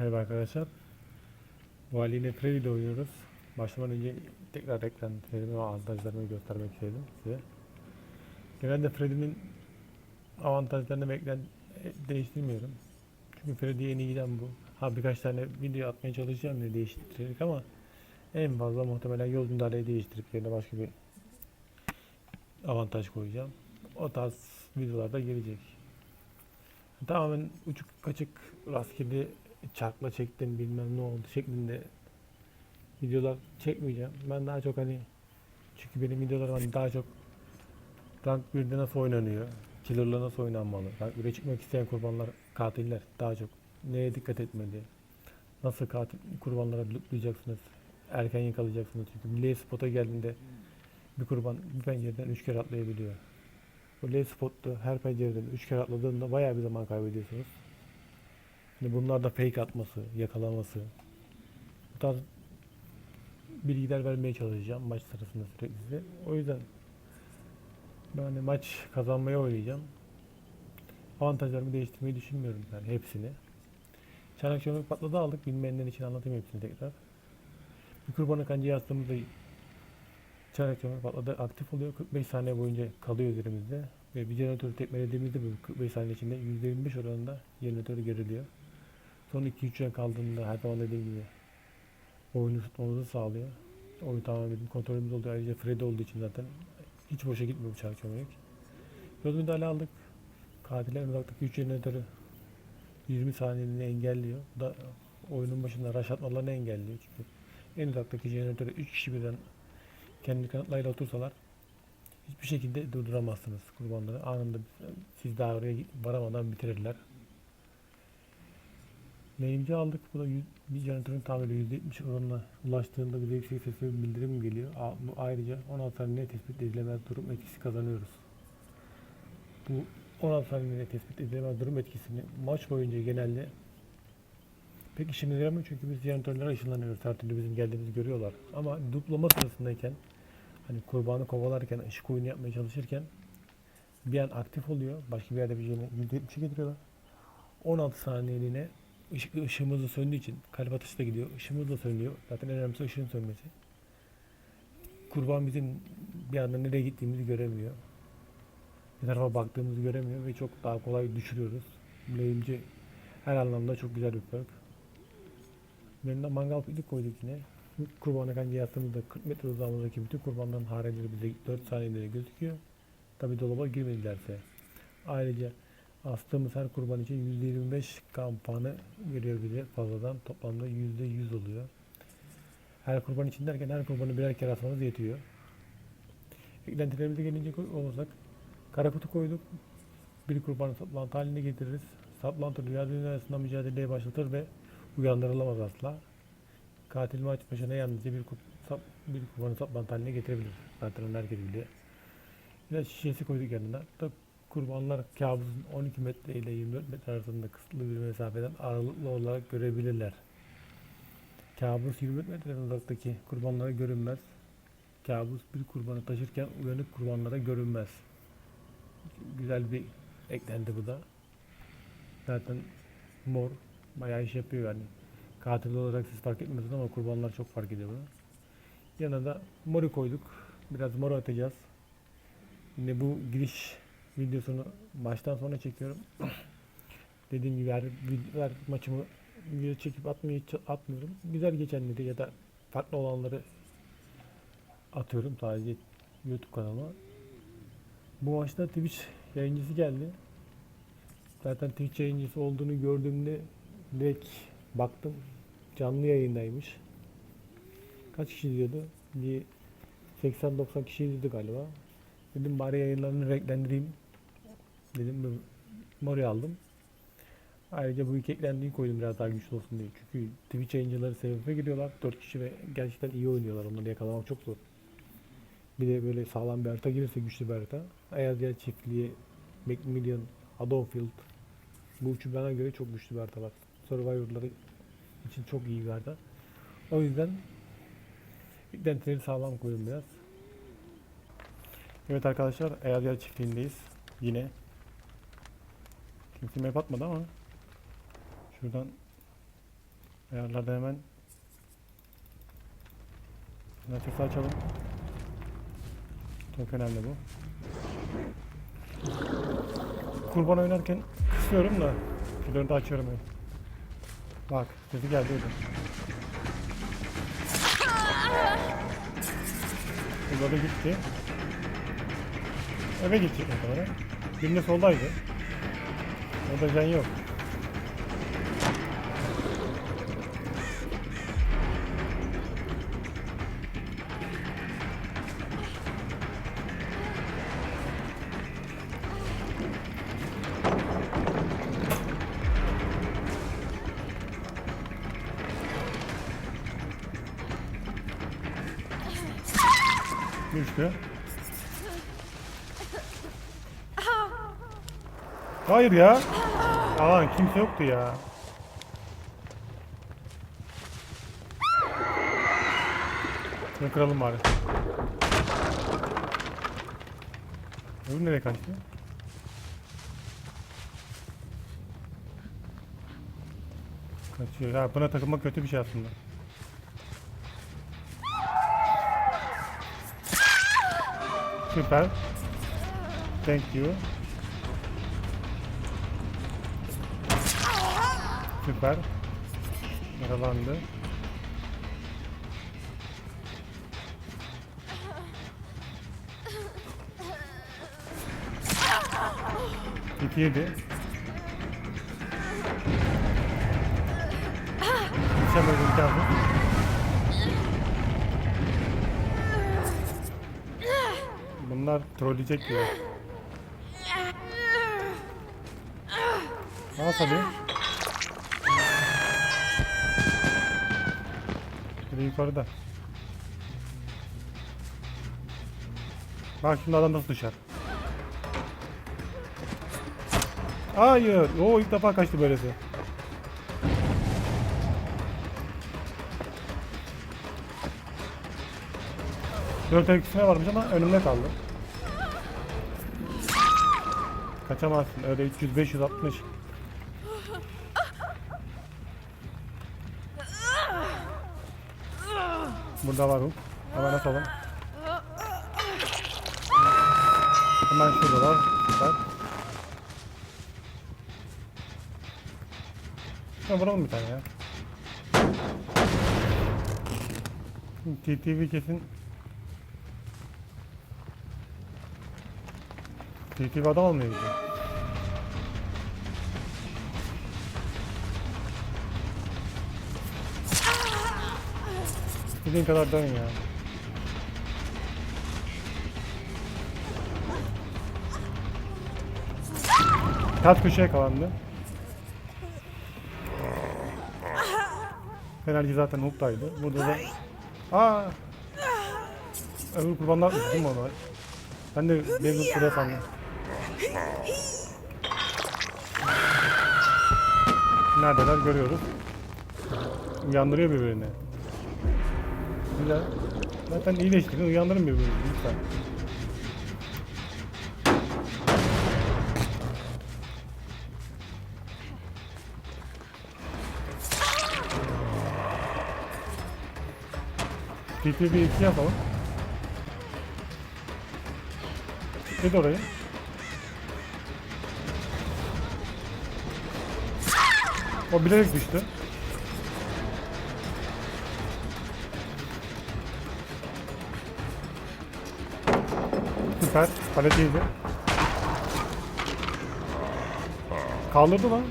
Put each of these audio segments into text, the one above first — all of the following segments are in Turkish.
Merhaba arkadaşlar. Vali ile Freddy oynuyoruz. Başlamadan önce tekrar eklentilerimi ve avantajlarımı göstermek istedim size. Genelde Freddy'nin avantajlarını ve eklen e, değiştirmiyorum. Çünkü Freddy'ye en iyi giden bu. Ha birkaç tane video atmaya çalışacağım diye değiştirerek ama en fazla muhtemelen yol müdahaleyi değiştirip yerine başka bir avantaj koyacağım. O tarz videolarda gelecek. Tamamen uçuk kaçık rastgele çarkla çektim bilmem ne oldu şeklinde videolar çekmeyeceğim. Ben daha çok hani çünkü benim videolarım hani daha çok rank 1'de nasıl oynanıyor, killer'la nasıl oynanmalı, rank 1'e çıkmak isteyen kurbanlar, katiller daha çok neye dikkat etmeli, nasıl katil kurbanlara lootlayacaksınız, erken yakalayacaksınız çünkü L spot'a geldiğinde bir kurban bir pencereden 3 kere atlayabiliyor. Bu L spot'ta her pencereden 3 kere atladığında bayağı bir zaman kaybediyorsunuz. Şimdi bunlar da fake atması, yakalaması. Bu tarz bilgiler vermeye çalışacağım maç sırasında sürekli size. O yüzden ben hani maç kazanmaya oynayacağım. Avantajlarımı değiştirmeyi düşünmüyorum yani hepsini. Çanak çömlek patladı aldık. Bilmeyenler için anlatayım hepsini tekrar. Bir kurbanı kancaya attığımızda çanak çömlek patladı aktif oluyor. 45 saniye boyunca kalıyor üzerimizde. Ve bir jeneratörü tekmelediğimizde bu 45 saniye içinde %25 oranında jeneratörü geriliyor. Son 2-3 ren kaldığında her zaman dediğim gibi oyunu tutmamızı sağlıyor. Oyun tamamen kontrolümüz oluyor. Ayrıca Freddy olduğu için zaten hiç boşa gitmiyor bu çark çömlek. Yol müdahale aldık. Katiller uzaktaki 3 jeneratörü 20 saniyeliğine engelliyor. Bu da oyunun başında rush atmalarını engelliyor. Çünkü en uzaktaki jeneratörü 3 kişi birden kendi kanatlarıyla otursalar hiçbir şekilde durduramazsınız kurbanları. Anında siz daha oraya varamadan bitirirler. Neyimci aldık. Bu da bir jeneratörün tamiri %70 oranına ulaştığında bize yüksek sesli bir bildirim geliyor. Ayrıca 16 saniye tespit edilemez durum etkisi kazanıyoruz. Bu 16 saniye tespit edilemez durum etkisini maç boyunca genelde pek işimize yaramıyor çünkü biz jeneratörlere ışınlanıyoruz. Her türlü bizim geldiğimizi görüyorlar. Ama duplama sırasındayken hani kurbanı kovalarken, ışık oyunu yapmaya çalışırken bir an aktif oluyor. Başka bir yerde bir şeyini %70'e getiriyorlar. 16 saniyeliğine ışık, ışığımız da söndüğü için kalp atışı da gidiyor. Işığımız da sönüyor. Zaten en önemlisi ışığın sönmesi. Kurban bizim bir anda nereye gittiğimizi göremiyor. Bir tarafa baktığımızı göremiyor ve çok daha kolay düşürüyoruz. Lehimci her anlamda çok güzel bir perk. Yanına mangal pilik koyduk yine. Kurbana kanca yattığımızda 40 metre uzağımızdaki bütün kurbanların hareleri bize 4 saniyede gözüküyor. Tabi dolaba girmedilerse. Ayrıca astığımız her kurban için %25 kampanı veriyor bize fazladan. Toplamda %100 oluyor. Her kurban için derken her kurbanı birer kere atmamız yetiyor. Eklentilerimize gelince olursak kara kutu koyduk. Bir kurbanı saplantı haline getiririz. Saplantı rüya dünyasında mücadeleye başlatır ve uyandırılamaz asla. Katil maç başına yalnızca bir, kur, sap, bir kurbanı saplantı haline getirebilir. Zaten onu herkes biliyor. İlaç şişesi koyduk yanına. Da kurbanlar kabusun 12 metre ile 24 metre arasında kısıtlı bir mesafeden aralıklı olarak görebilirler. Kabus 24 metre uzaktaki kurbanlara görünmez. Kabus bir kurbanı taşırken uyanık kurbanlara görünmez. Güzel bir eklenti bu da. Zaten mor bayağı iş yapıyor yani. Katil olarak siz fark etmiyorsunuz ama kurbanlar çok fark ediyor bunu. Yanına da moru koyduk. Biraz mor atacağız. Yine bu giriş videosunu baştan sona çekiyorum. Dediğim gibi her, her maçımı video çekip atmayı atmıyorum. Güzel geçenleri ya da farklı olanları atıyorum sadece YouTube kanalıma. Bu maçta Twitch yayıncısı geldi. Zaten Twitch yayıncısı olduğunu gördüğümde direkt baktım canlı yayındaymış. Kaç kişi diyordu? Bir 80-90 kişi izledi galiba. Dedim bari yayınlarını renklendireyim. Dedim bu Mori aldım. Ayrıca bu iki eklentiyi koydum biraz daha güçlü olsun diye. Çünkü Twitch yayıncıları sebebe giriyorlar. 4 kişi ve gerçekten iyi oynuyorlar. Onları yakalamak çok zor. Bir de böyle sağlam bir harita gelirse güçlü bir harita. Ayazya çiftliği, Macmillan, Haddonfield. Bu üçü bana göre çok güçlü bir harita var. Survivor'ları için çok iyi bir harita. O yüzden eklentileri sağlam koydum biraz. Evet arkadaşlar Ayazya çiftliğindeyiz. Yine. Kimse map atmadı ama şuradan Ayarlarda hemen Nefes açalım. Çok önemli bu. Kurban oynarken kısıyorum da şunları da açıyorum ben. Bak sesi geldi öyle. Burada da gitti. Eve gidecek muhtemelen. Birinde soldaydı. Orada can yok. Düştü. Hayır ya. Aman kimse yoktu ya. Şunu kıralım bari. Öbür nereye kaçtı? Kaçıyor. Ya buna takılmak kötü bir şey aslında. Süper. Thank you. Süper. Yaralandı. İki yedi. Geçemedi imkansız. Bunlar trolleyecek gibi. Bana salıyor. Biri yukarıda. Bak şimdi adam nasıl düşer. Hayır. O ilk defa kaçtı böylesi. Dört etkisine varmış ama önümde kaldı. Kaçamazsın. Öyle 300 Burada var Hulk. Hemen atalım. Hemen şurada var. Süper. Şuna vuralım bir tane ya. TTV kesin TTV adam gidiyor. İstediğin kadar dön ya. Kaç köşeye kalandı? Fenerci zaten Hulk'taydı. Burada da... Aa! Öbür kurbanlar değil mi onu? Ben de David buraya sandım. Neredeler görüyoruz. Uyandırıyor birbirini. Güzel. Zaten iyileştirin uyandırın birbirini lütfen. TTB 2 yapalım. Git orayı. O bilerek düştü. Süper. Paletiydi. Kaldırdı lan.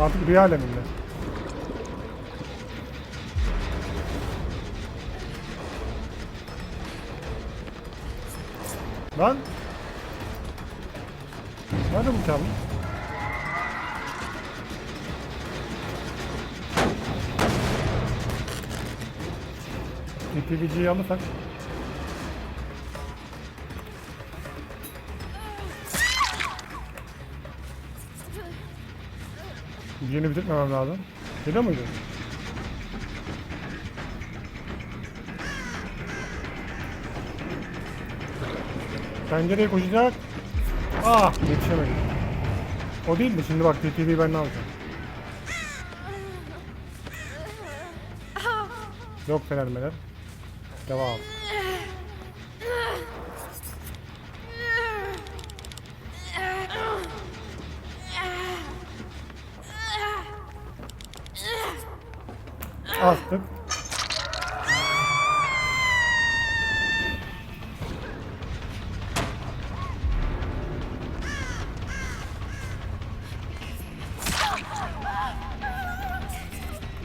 Artık rüya aleminde. Lan. Nerede bu kablo? TPVG'yi alırsak. Yeni bitirmemem lazım. Geliyor muydu? Pencereye koşacak. Ah yetişemedim. O değil mi? Şimdi bak TTV'yi ben ne alacağım? Yok fener mener. Devam. Astık.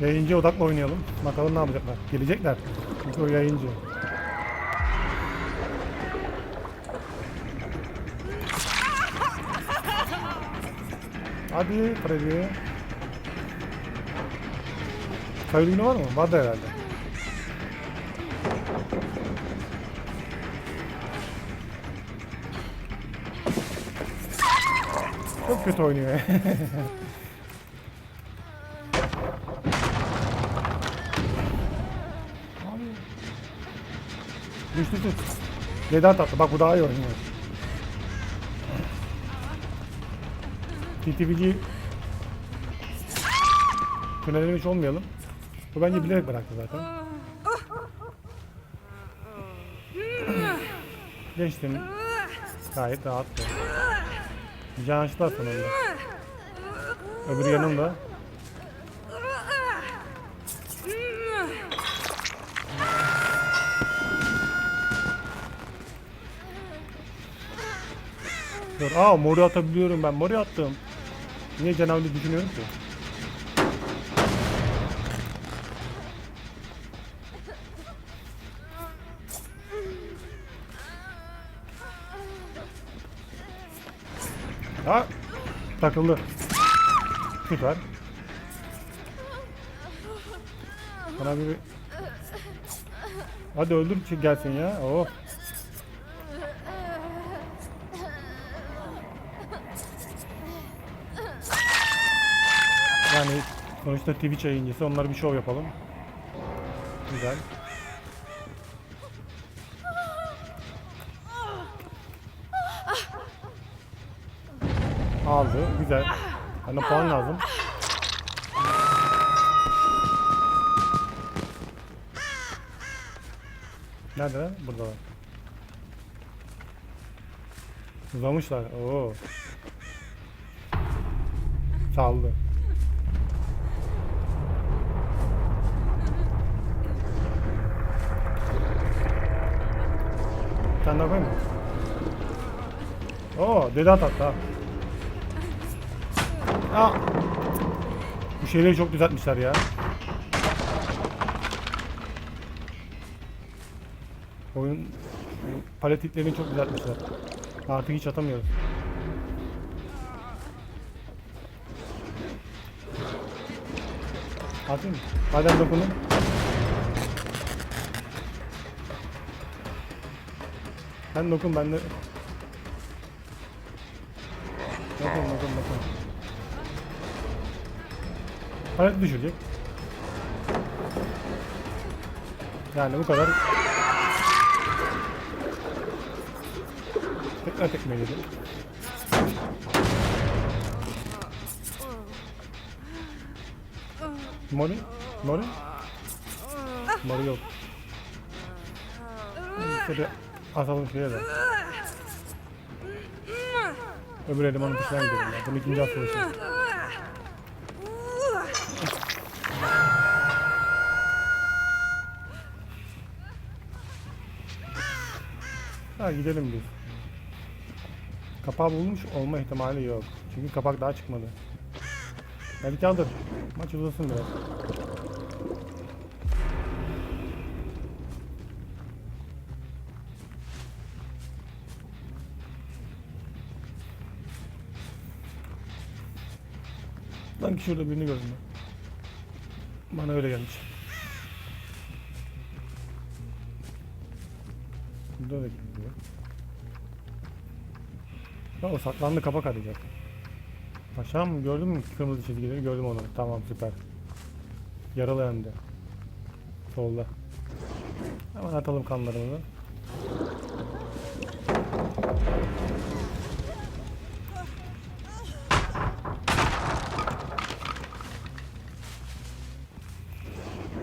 Yayıncı odakla oynayalım. Bakalım ne yapacaklar. Gelecekler. Çünkü o yayıncı. Hadi Freddy. Günü var mı? Vardı herhalde. Çok kötü oynuyor. Düştü düştü. Vedat attı. Bak bu daha iyi oynuyor. TTV'ci Tünellemiş olmayalım. Bu bence bilerek bıraktı zaten. Geçtim. Gayet rahattı. Can açtılar sonunda. Öbürü yanımda. Dur. Aa mori atabiliyorum ben. Mori attım. Niye canavli düşünüyorum ki? Ha takıldı. Süper. Bana bir Hadi öldür gelsin ya. Oh. Yani sonuçta Twitch yayıncısı onlara bir şov yapalım. Güzel. Aldı. Güzel. Bana puan lazım. Nerede lan? Burada var. Uzamışlar. Oo. Saldı. Sen de koyma. Oo, Dedat hatta. Aa. Bu şeyleri çok düzeltmişler ya. Oyun palet tiplerini çok düzeltmişler. Artık hiç atamıyoruz. Atayım mı? Madem dokundun. Sen dokun ben de... Dokun dokun dokun. Palet düşürecek. Yani bu kadar. Tekrar tekme yedi. Mori? Mori? Mori yok. Şöyle atalım şuraya da. Öbür elemanın peşinden gidelim ya. Bunu ikinci olsun. Ha gidelim biz. Kapağı bulmuş olma ihtimali yok. Çünkü kapak daha çıkmadı. Belki alır. Maç uzasın biraz. Sanki şurada birini gördüm ben. Bana öyle gelmiş. Burada da gidiyor. O saklandı kapak arayacak. Paşam gördün mü kırmızı çizgileri gördüm onu. Tamam süper. Yaralı hem de. Solda. Hemen atalım kanlarımızı.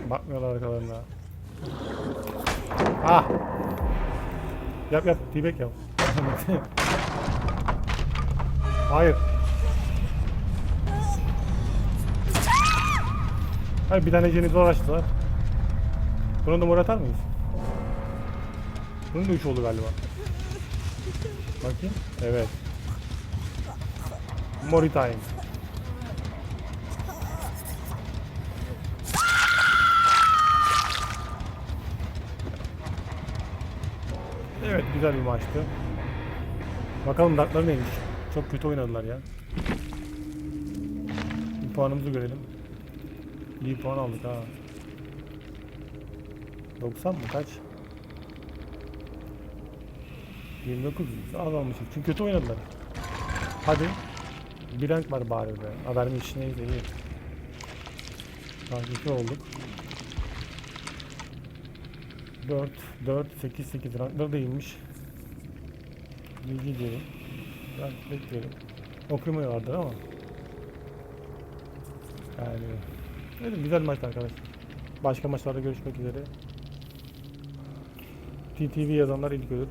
Bakmıyorlar arkalarına. Ah! Yap yap, t-back yap. Hayır. Hayır bir tane jenizi uğraştılar. Bunu da mor atar mıyız? Bunun da 3 oldu galiba. Bakayım. Evet. Mori time. Evet güzel bir maçtı. Bakalım dartları neymiş. Çok kötü oynadılar ya. Bir puanımızı görelim. İyi puan aldık ha. 90 mı kaç? 29 az almışız çünkü kötü oynadılar. Hadi. Bir rank var bari be. Adamın işi neyse iyi. Takipçi olduk. 4, 4, 8, 8 rankları da iyiymiş. Bilgi diyelim. Biraz bekleyelim. Okuma vardır ama. Yani öyle güzel maç arkadaşlar. Başka maçlarda görüşmek üzere. TTV yazanlar ilk ölür.